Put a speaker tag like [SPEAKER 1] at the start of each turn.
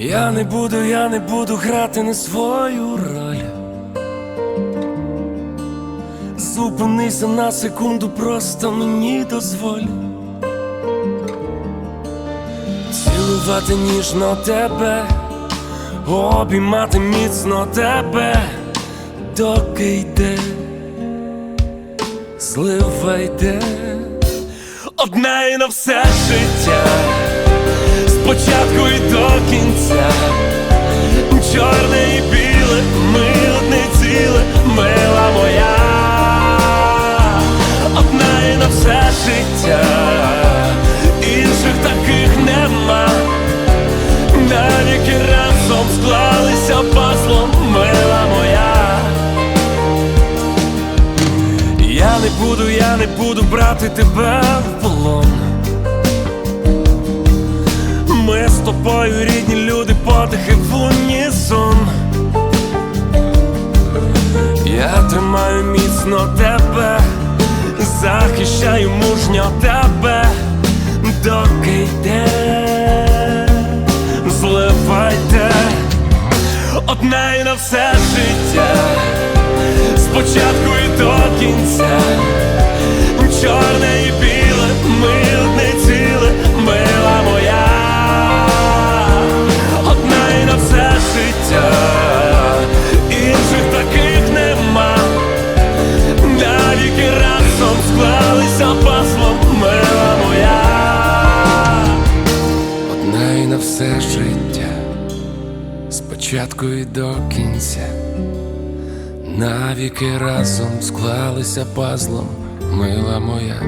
[SPEAKER 1] Я не буду, я не буду грати не свою роль. Зупинися на секунду, просто мені дозволь. Цілувати ніжно тебе, обіймати міцно тебе, доки йде, злива йде, одна і на все життя, і до кінця, чорне і біле, ми одне ціле, мила моя, одна і на все життя, інших таких нема, навіки разом склалися пазлом, мила моя. Я не буду, я не буду брати тебе в полон. Тобою рідні люди, подихи в унісон. Я тримаю міцно тебе, захищаю мужньо тебе, доки йде, зливайте одна і на все життя, спочатку і до кінця, все життя, спочатку і до кінця. Навіки разом склалися пазлом, мила моя.